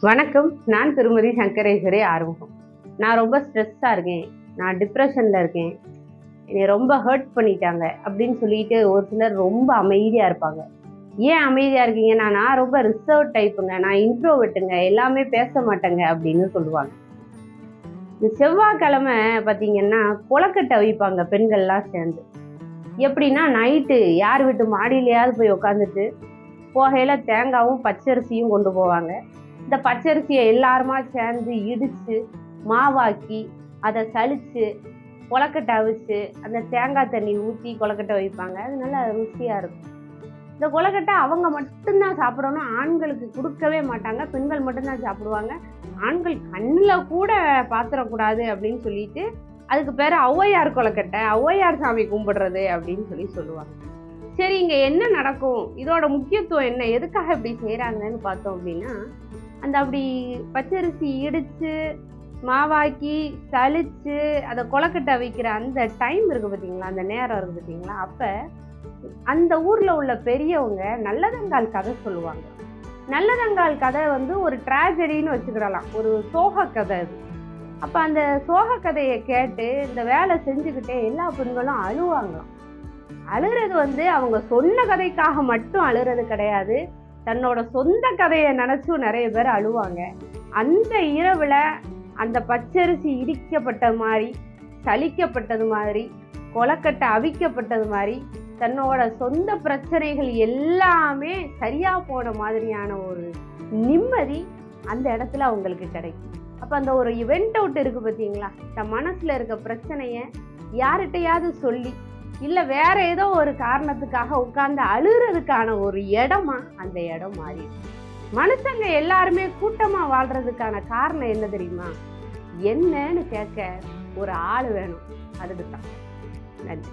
வணக்கம். நான் திருமதி சங்கரேஸ்வரி ஆறுமுகம். நான் ரொம்ப ஸ்ட்ரெஸ்ஸாக இருக்கேன். நான் டிப்ரெஷனில் இருக்கேன். என்னை ரொம்ப ஹர்ட் பண்ணிட்டாங்க அப்படின்னு சொல்லிட்டு ஒரு சிலர் ரொம்ப அமைதியாக இருப்பாங்க. ஏன் அமைதியாக இருக்கீங்கன்னா நான் ரொம்ப ரிசர்வ் டைப்புங்க நான் இன்ட்ரோவெட்டுங்க எல்லாமே பேச மாட்டேங்க அப்படின்னு சொல்லுவாங்க. இந்த செவ்வாய்க்கிழமை பார்த்தீங்கன்னா கொலக்கட்டை வைப்பாங்க பெண்கள்லாம் சேர்ந்து. எப்படின்னா நைட்டு யார் வீட்டு மாடியிலையாவது போய் உட்காந்துட்டு போகையில் தேங்காவும் பச்சரிசியும் கொண்டு போவாங்க. இந்த பச்சரிசியை எல்லாருமா சேர்ந்து இடித்து மாவாக்கி அதை சளிச்சு கொலக்கட்டை அவிச்சு அந்த தேங்காய் தண்ணி ஊற்றி கொலக்கட்டை வைப்பாங்க. அது நல்லா ருசியாக இருக்கும். இந்த கொலக்கட்டை அவங்க மட்டும்தான் சாப்பிடணும். ஆண்களுக்கு கொடுக்கவே மாட்டாங்க. பெண்கள் மட்டும்தான் சாப்பிடுவாங்க. ஆண்கள் கண்ணில் கூட பாத்திரக்கூடாது அப்படின்னு சொல்லிட்டு அதுக்கு பேர் ஔவையார் கொலக்கட்டை ஔவையார் சாமி கும்பிடுறது அப்படின்னு சொல்லி சொல்லுவாங்க. சரி இங்கே என்ன நடக்கும்? இதோட முக்கியத்துவம் என்ன? எதுக்காக இப்படி செய்கிறாங்கன்னு பார்த்தோம் அப்படின்னா அந்த அப்படி பச்சரிசி இடித்து மாவாக்கி சலிச்சு அதை கொலக்கட்டை வைக்கிற அந்த டைம் இருக்குது பார்த்தீங்களா? அந்த நேரம் இருக்குது பார்த்தீங்களா? அப்போ அந்த ஊரில் உள்ள பெரியவங்க நல்லதங்கால் கதை சொல்லுவாங்க. நல்லதங்கால் கதை வந்து ஒரு ட்ராஜடின்னு வச்சுக்கிடலாம். ஒரு சோக கதை அது. அப்போ அந்த சோக கதையை கேட்டு இந்த வேலை செஞ்சுக்கிட்டே எல்லா பெண்களும் அழுவாங்களாம். அழுகிறது வந்து அவங்க சொன்ன கதைக்காக மட்டும் அழுகிறது கிடையாது. தன்னோட சொந்த கதையை நினச்சும் நிறைய பேர் அழுவாங்க. அந்த இரவில் அந்த பச்சரிசி இடிக்கப்பட்ட மாதிரி சலிக்கப்பட்டது மாதிரி கொலக்கட்டை அவிக்கப்பட்டது மாதிரி தன்னோட சொந்த பிரச்சனைகள் எல்லாமே சரியாக போன மாதிரியான ஒரு நிம்மதி அந்த இடத்துல அவங்களுக்கு கிடைக்கும். அப்போ அந்த ஒரு இவெண்ட் அவுட் இருக்குது பார்த்தீங்களா தன் மனசில் இருக்க பிரச்சனையை யார்கிட்டையாவது சொல்லி இல்லை வேற ஏதோ ஒரு காரணத்துக்காக உட்கார்ந்து அழுகிறதுக்கான ஒரு இடமா அந்த இடம் மாறிடுச்சு மனுஷங்க எல்லாருமே கூட்டமாக வாழ்கிறதுக்கான காரணம் என்ன தெரியுமா? என்னன்னு கேட்க ஒரு ஆள் வேணும். அதுக்கு தான். நன்றி.